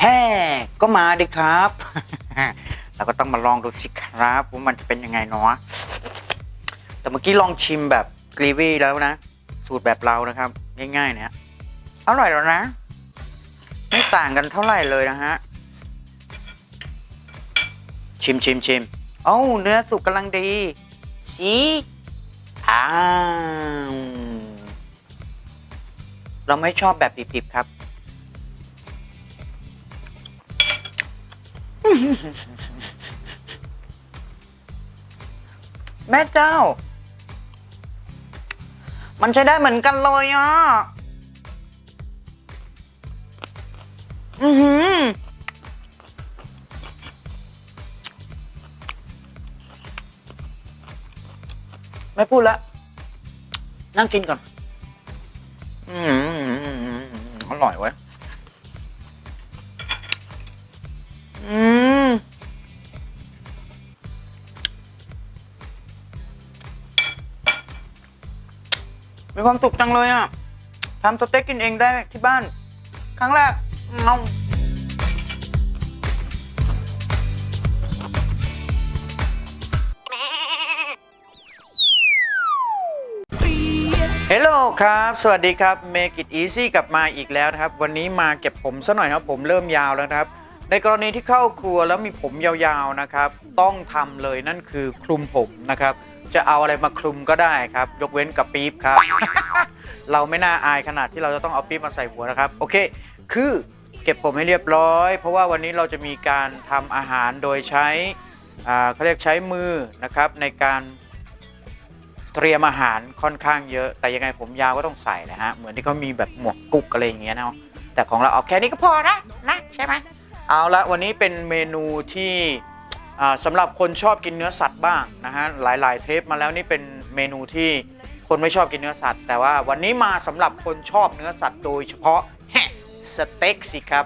แฮ่ก็มาดิครับ เราก็ต้องมาลองดูสิครับว่ามันจะเป็นยังไงเนาะแต่เมื่อกี้ลองชิมแบบกรีวี่แล้วนะ สูตรแบบเรานะครับ ง่ายๆเนี่ยอร่อยแล้วนะ ไม่ต่างกันเท่าไหร่เลยนะฮะ ชิมชิมชิมโอ้เนื้อสุกกำลังดีชีอ้าวเราไม่ชอบแบบดิบๆครับ แม่เจ้า มันใช้ได้เหมือนกันเลยอะ อือหือ ไม่พูดละ นั่งกินก่อน อืมอร่อยเว้ย อืม มีความสุขจังเลยอะทำสเต็กกินเองได้ที่บ้าน ครั้งแรกเอาฮลโหลครับ สวัสดีครับ Make it easy กลับมาอีกแล้วนะครับ วันนี้มาเก็บผมซะหน่อยนะครับ ผมเริ่มยาวแล้วครับ ในกรณีที่เข้าครัวแล้วมีผมยาวๆนะครับ ต้องทำเลยนั่นคือคลุมผมนะครับ จะเอาอะไรมาคลุมก็ได้ครับ ยกเว้นกับปี๊บครับ เราไม่น่าอายขนาดที่เราจะต้องเอาปี๊บมาใส่หัวนะครับ โอเค คือเก็บผมให้เรียบร้อย เพราะว่าวันนี้เราจะมีการทำอาหารโดยใช้อ่าเขาเรียกใช้มือนะครับในการเตรียมอาหารค่อนข้างเยอะ แต่ยังไงผมยาวก็ต้องใส่นะฮะ เหมือนที่เขามีแบบหมวกกุ๊กอะไรอย่างเงี้ยเนาะ แต่ของเราเอาแค่นี้ก็พอนะนะใช่ไหมเอาละวันนี้เป็นเมนูที่ สำหรับคนชอบกินเนื้อสัตว์บ้างนะฮะหลาย ๆ เทปมาแล้วนี่เป็นเมนูที่คนไม่ชอบกินเนื้อสัตว์ แต่ว่าวันนี้มาสำหรับคนชอบเนื้อสัตว์โดยเฉพาะสเต็กสิครับ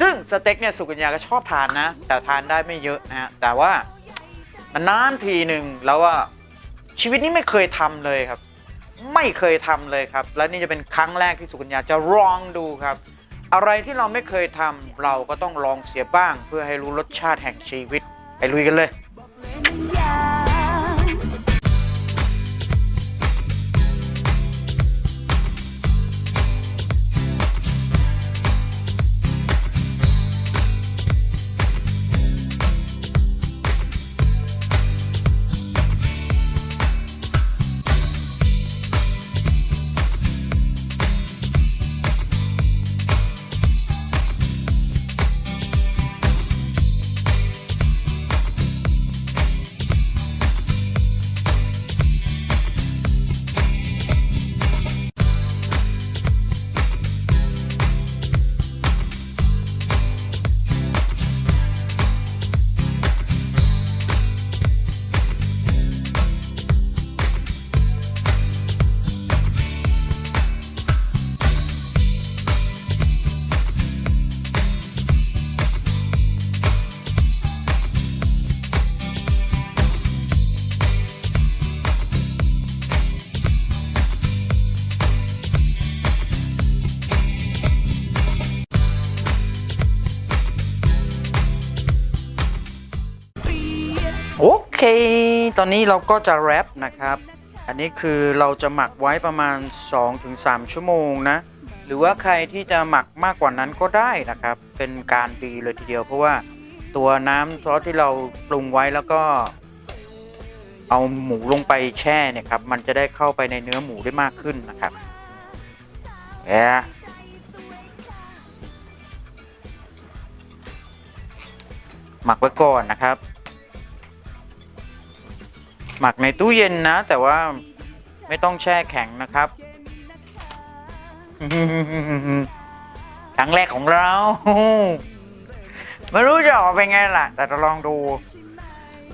ซึ่งสเต็กเนี่ยสุกัญญาก็ชอบทานนะ แต่ทานได้ไม่เยอะนะฮะแต่ว่านานทีหนึ่งแล้วว่าชีวิตนี้ไม่เคยทำเลยครับ ไม่เคยทำเลยครับ และนี่จะเป็นครั้งแรกที่สุกัญญาจะลองดูครับ อะไรที่เราไม่เคยทำเราก็ต้องลองเสียบ้าง เพื่อให้รู้รสชาติแห่งชีวิต ไปลุยกันเลย โอเค ตอนนี้เราก็จะแรปนะครับ อันนี้คือเราจะหมักไว้ประมาณ 2-3 ชั่วโมงนะ หรือว่าใครที่จะหมักมากกว่านั้นก็ได้นะครับ เป็นการดีเลยทีเดียว เพราะว่าตัวน้ำซอสที่เราปรุงไว้แล้วก็ เอาหมูลงไปแช่เนี่ยครับ มันจะได้เข้าไปในเนื้อหมูได้มากขึ้นนะครับแอะหมักไว้ก่อนนะครับ หมักในตู้เย็นนะ แต่ว่าไม่ต้องแช่แข็งนะครับครั้งแรกของเราไม่รู้จะออกเป็นไงล่ะ แต่จะลองดู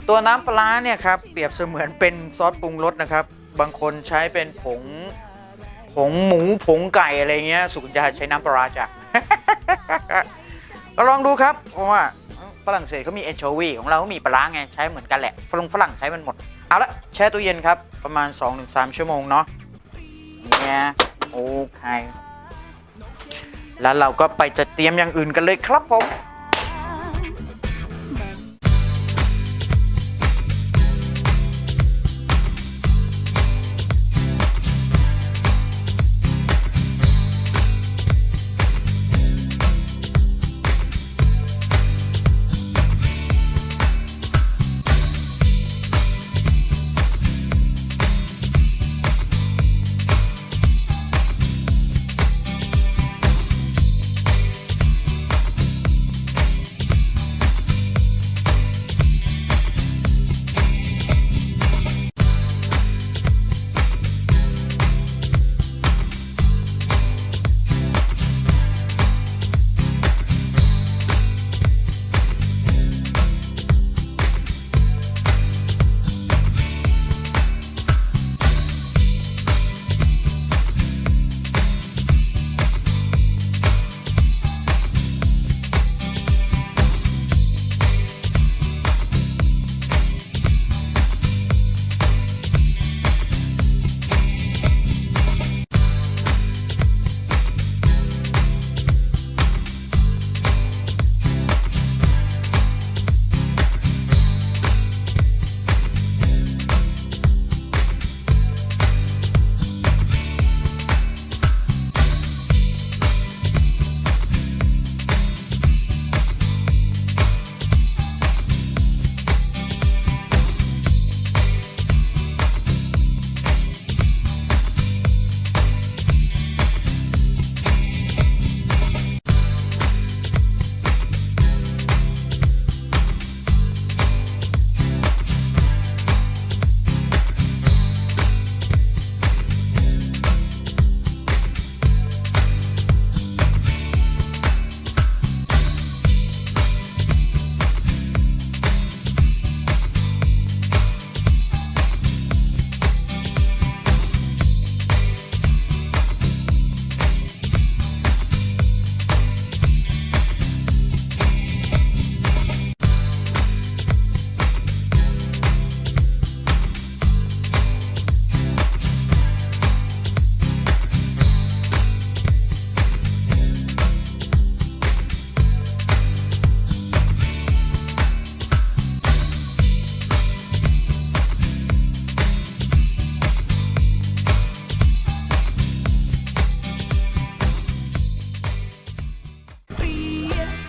ตัวน้ำปลาเนี่ยครับ เปรียบเสมือนเป็นซอสปรุงรสนะครับ บางคนใช้เป็นผง ผงหมูผงไก่อะไรเงี้ย สุกุญญาใช้น้ำปลาร้าจ้ะก็ลองดูครับเพราะว่า ฝรั่งเศสเขามีเอนโชวีของเราก็มีปลาร้าไงใช้เหมือนกันแหละฝรั่งฝรั่งใช้มันหมด เอาละแช่ตู้เย็นครับ ประมาณ 2-3 ชั่วโมงเนาะเนี่ยโอเคแล้วเราก็ไปจะเตรียมอย่างอื่นกันเลยครับผม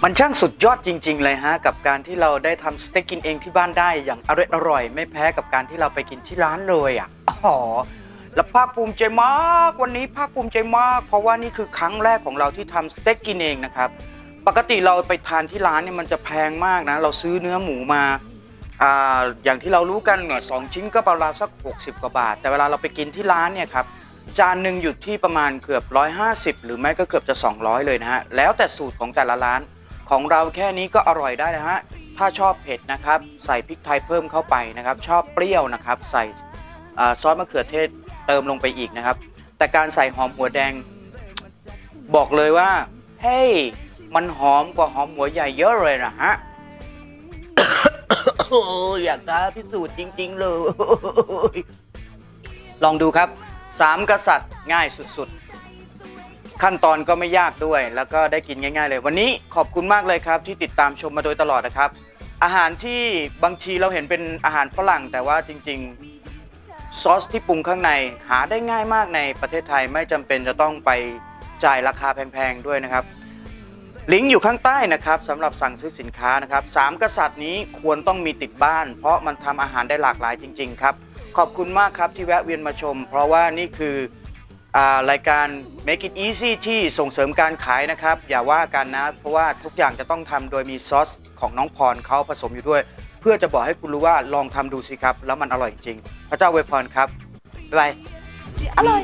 มันช่างสุดยอดจริง ๆ เลยฮะ กับการที่เราได้ทำสเต็กกินเองที่บ้านได้อย่างอร่อยอร่อยไม่แพ้กับการที่เราไปกินที่ร้านเลยอะอ๋อแล้วภาคภูมิใจมากวันนี้ภาคภูมิใจมาก เพราะว่านี่คือครั้งแรกของเราที่ทำสเต็กกินเองนะครับ ปกติเราไปทานที่ร้านเนี่ยมันจะแพงมากนะ เราซื้อเนื้อหมูมาอ่าอย่างที่เรารู้กันเนี่ยสองชิ้นก็ประมาณสัก 60 กว่าบาท แต่เวลาเราไปกินที่ร้านเนี่ยครับจานหนึ่งอยู่ที่ประมาณเกือบ 150 หรือไม่ก็เกือบจะ 200 เลยนะฮะแล้วแต่สูตรของแต่ละร้าน ของเราแค่นี้ก็อร่อยได้นะฮะ ถ้าชอบเผ็ดนะครับ ใส่พริกไทยเพิ่มเข้าไปนะครับ ชอบเปรี้ยวนะครับ ใส่ซอสมะเขือเทศเติมลงไปอีกนะครับ แต่การใส่หอมหัวแดง บอกเลยว่า เฮ้ย มันหอมกว่าหอมหัวใหญ่เยอะเลยนะฮะอยากจะพิสูจน์จริง ๆ เลย ลองดูครับสามกษัตริย์ง่ายสุด ๆ ขั้นตอนก็ไม่ยากด้วย แล้วก็ได้กินง่าย ๆ เลย วันนี้ขอบคุณมากเลยครับ ที่ติดตามชมมาโดยตลอดนะครับ อาหารที่บางทีเราเห็นเป็นอาหารฝรั่ง แต่ว่าจริง ๆ ซอสที่ปรุงข้างในหาได้ง่ายมากในประเทศไทยไม่จำเป็นจะต้องไปจ่ายราคาแพงๆด้วยนะครับ ลิงก์อยู่ข้างใต้นะครับสำหรับสั่งซื้อสินค้านะครับสามกษัตริย์นี้ควรต้องมีติดบ้าน เพราะมันทำอาหารได้หลากหลายจริง ๆ ครับ ขอบคุณมากครับที่แวะเวียนมาชม เพราะว่านี่คือ รายการ Make it easy ที่ส่งเสริมการขายนะครับ อย่าว่ากันนะ เพราะว่าทุกอย่างจะต้องทำโดยมีซอสของน้องพรเขาผสมอยู่ด้วย เพื่อจะบอกให้คุณรู้ว่าลองทำดูสิครับ แล้วมันอร่อยจริง พระเจ้าเวพรครับ บ๊ายบาย อร่อย